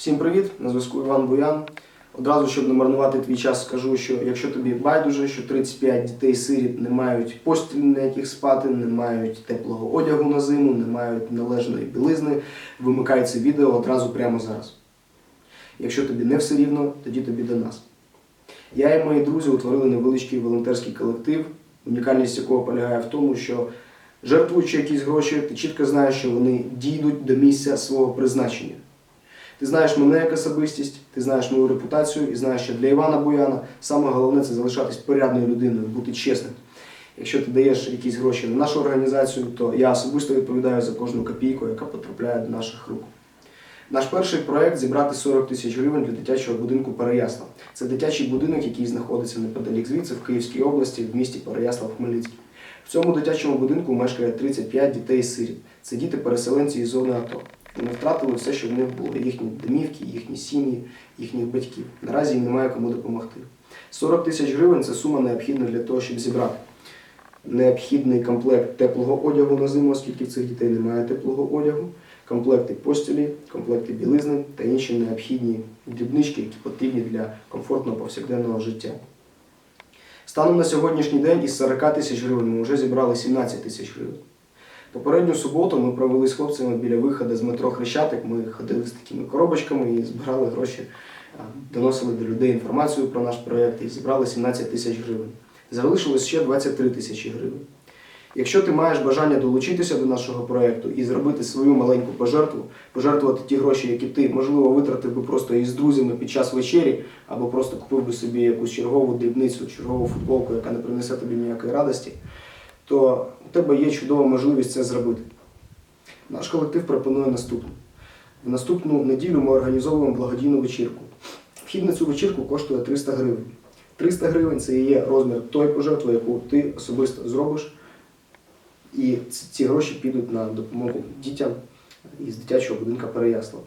Всім привіт! На зв'язку Іван Буян. Одразу, щоб не марнувати твій час, скажу, що якщо тобі байдуже, що 35 дітей сиріт не мають постіль, на яких спати, не мають теплого одягу на зиму, не мають належної білизни, вимикай це відео одразу прямо зараз. Якщо тобі не все рівно, тоді тобі до нас. Я і мої друзі утворили невеличкий волонтерський колектив, унікальність якого полягає в тому, що жертвуючи якісь гроші, ти чітко знаєш, що вони дійдуть до місця свого призначення. Ти знаєш мене як особистість, ти знаєш мою репутацію і знаєш, що для Івана Буяна саме головне це залишатись порядною людиною, бути чесним. Якщо ти даєш якісь гроші на нашу організацію, то я особисто відповідаю за кожну копійку, яка потрапляє до наших рук. Наш перший проект зібрати 40 тисяч гривень для дитячого будинку Переяслав. Це дитячий будинок, який знаходиться неподалік звідси в Київській області, в місті Переяслав Хмельницький. В цьому дитячому будинку мешкає 35 дітей сиріт. Це діти-переселенці із зони АТО. Вони втратили все, що в них було, їхні домівки, їхні сім'ї, їхніх батьків. Наразі їм немає кому допомогти. 40 тисяч гривень це сума необхідна для того, щоб зібрати необхідний комплект теплого одягу на зиму, оскільки в цих дітей немає теплого одягу, комплекти постілі, комплекти білизни та інші необхідні дрібнички, які потрібні для комфортного повсякденного життя. Станом на сьогоднішній день із 40 тисяч гривень ми вже зібрали 17 тисяч гривень. Попередню суботу ми провели з хлопцями біля виходу з метро Хрещатик. Ми ходили з такими коробочками і збирали гроші, доносили до людей інформацію про наш проєкт і зібрали 17 тисяч гривень. Залишилось ще 23 тисячі гривень. Якщо ти маєш бажання долучитися до нашого проєкту і зробити свою маленьку пожертву, пожертвувати ті гроші, які ти, можливо, витратив би просто із друзями під час вечері, або просто купив би собі якусь чергову дрібницю, чергову футболку, яка не принесе тобі ніякої радості, то у тебе є чудова можливість це зробити. Наш колектив пропонує наступне. В наступну неділю ми організовуємо благодійну вечірку. Вхід на цю вечірку коштує 300 гривень. 300 гривень це і є розмір тої пожертви, яку ти особисто зробиш. І ці- гроші підуть на допомогу дітям із дитячого будинку Переяслав.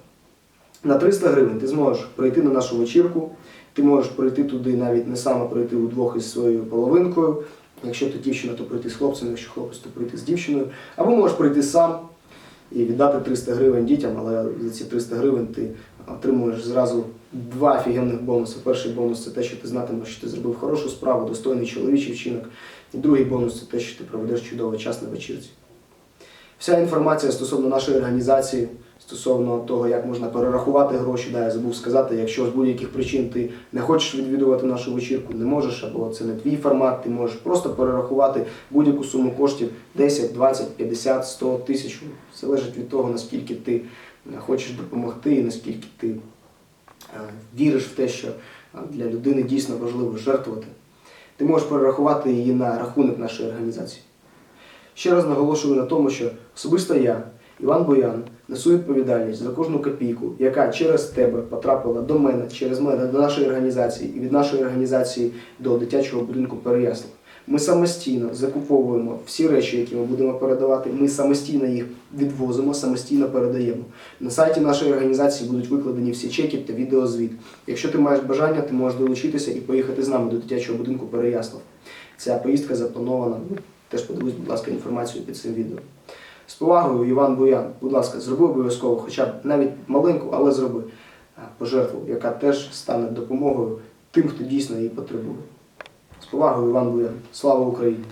На 300 гривень ти зможеш прийти на нашу вечірку, ти можеш прийти туди навіть не саме прийти удвох із своєю половинкою. Якщо ти дівчина, то прийти з хлопцем, якщо хлопець, то прийти з дівчиною. Або можеш прийти сам і віддати 300 гривень дітям, але за ці 300 гривень ти отримуєш зразу два офігенних бонуси. Перший бонус це те, що ти знатимеш, що ти зробив хорошу справу, достойний чоловічий вчинок. І другий бонус це те, що ти проведеш чудовий час на вечірці. Вся інформація стосовно нашої організації, стосовно того, як можна перерахувати гроші, да, я забув сказати, якщо з будь-яких причин ти не хочеш відвідувати нашу вечірку, не можеш, або це не твій формат, ти можеш просто перерахувати будь-яку суму коштів 10, 20, 50, 100, тисячу. Залежить від того, наскільки ти е, хочеш допомогти і наскільки ти е, віриш в те, що е, для людини дійсно важливо жертвувати. Ти можеш перерахувати її на рахунок нашої організації. Ще раз наголошую на тому, що особисто я, Іван Боян, несу відповідальність за кожну копійку, яка через тебе потрапила до мене, через мене до нашої організації і від нашої організації до дитячого будинку Переяслав. Ми самостійно закуповуємо всі речі, які ми будемо передавати. Ми самостійно їх відвозимо, самостійно передаємо. На сайті нашої організації будуть викладені всі чеки та відеозвіт. Якщо ти маєш бажання, ти можеш долучитися і поїхати з нами до дитячого будинку Переяслав. Ця поїздка запланована. Ну, теж подивись, будь ласка, інформацію під цим відео. З повагою, Іван Буян, будь ласка, зроби обов'язково, хоча б навіть маленьку, але зроби е, пожертву, яка теж стане допомогою тим, хто дійсно її потребує. З повагою, Іван Буян. Слава Україні!